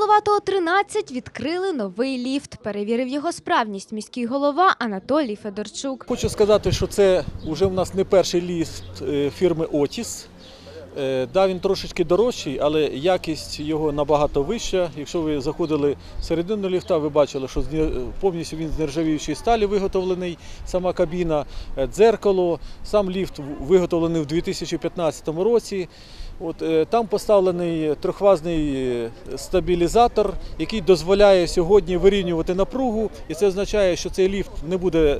Головатого 13 відкрили новий ліфт. Перевірив його справність міський голова Анатолій Федорчук. Хочу сказати, що це вже в нас не перший ліфт е, фірми Отіс. Е, Да, він трошечки дорожчий, але якість його набагато вища. Якщо ви заходили всередину ліфта, ви бачили, що повністю він з нержавіючої сталі виготовлений, сама кабіна, е, дзеркало. Сам ліфт виготовлений в 2015 році. От, е, там поставлений трьохфазний е, стабілізатор, який дозволяє сьогодні вирівнювати напругу, і це означає, що цей ліфт не буде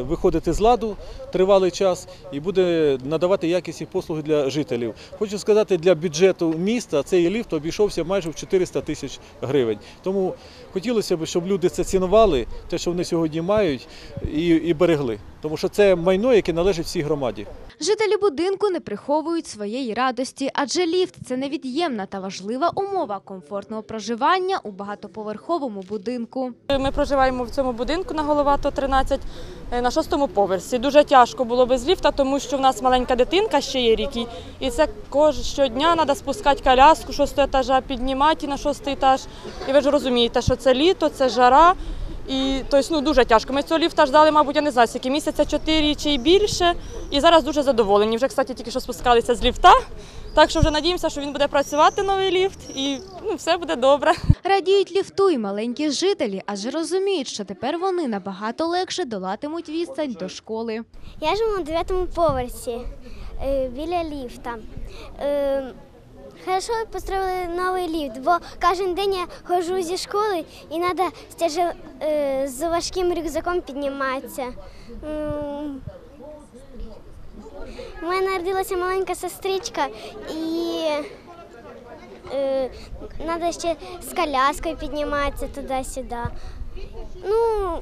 виходити з ладу тривалий час і буде надавати якісні послуги для жителів. Хочу сказати, для бюджету міста цей ліфт обійшовся майже в 400 тисяч гривень. Тому хотілося б, щоб люди це цінували, те, що вони сьогодні мають, і, і берегли. Тому що це майно, яке належить всій громаді. Жителі будинку не приховують своєї радості, адже ліфт це невід'ємна та важлива умова комфортного проживання у багатоповерховому будинку. Ми проживаємо в цьому будинку на Головато 13 е, на шостому поверсі. Дуже тяжко було без ліфта, тому що в нас маленька дитинка ще є рік. і- І це кож щодня треба спускати коляску шостого етажа, піднімати на шостий етаж. І ви ж розумієте, що це літо, це жара. І тобто, ну, дуже тяжко. Ми цього ліфта ждали, мабуть, я не знаю, скільки місяця чотири чи й більше. І зараз дуже задоволені. Вже, кстати, тільки що спускалися з ліфта. Так що вже надіємося, що він буде працювати новий ліфт, і ну, все буде добре. Радіють ліфту й маленькі жителі, адже розуміють, що тепер вони набагато легше долатимуть відстань до школи. Я живу на дев'ятому поверсі е, біля ліфта. Хорошо построїли новий ліфт, бо кожен день я ходжу зі школи і треба е, з важким рюкзаком підніматися. У мене народилася маленька сестричка і е, треба ще з коляскою підніматися туди-сюди. Ну,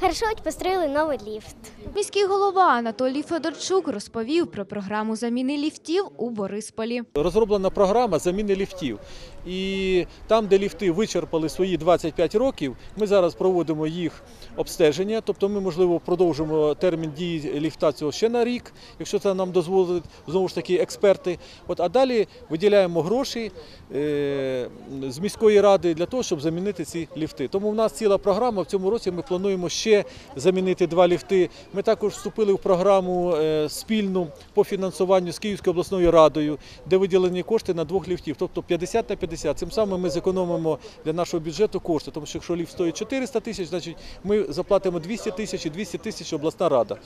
хорошо, хоч построїли новий ліфт. Міський голова Анатолій Федорчук розповів про програму заміни ліфтів у Борисполі. Розроблена програма заміни ліфтів. І там, де ліфти вичерпали свої 25 років, ми зараз проводимо їх обстеження. Тобто ми, можливо, продовжимо термін дії ліфта цього ще на рік, якщо це нам дозволить знову ж таки експерти. От, а далі виділяємо гроші е, з міської ради для того, щоб замінити ці ліфти. Тому в нас ціла програма. Цьому році ми плануємо ще замінити два ліфти. Ми також вступили в програму е, спільну по фінансуванню з Київською обласною радою, де виділені кошти на двох ліфтів, тобто 50 на 50. Цим самим ми зекономимо для нашого бюджету кошти, тому що якщо ліфт стоїть 400 тисяч, значить ми заплатимо 200 тисяч і 200 тисяч обласна рада.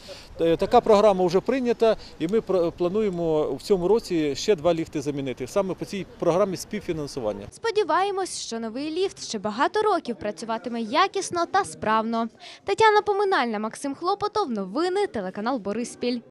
Е, Така програма вже прийнята, і ми плануємо в цьому році ще два ліфти замінити саме по цій програмі співфінансування. Сподіваємось, що новий ліфт ще багато років працюватиме якісно та справно. Тетяна Поминальна, Максим Хлопотов. Новини телеканал Бориспіль.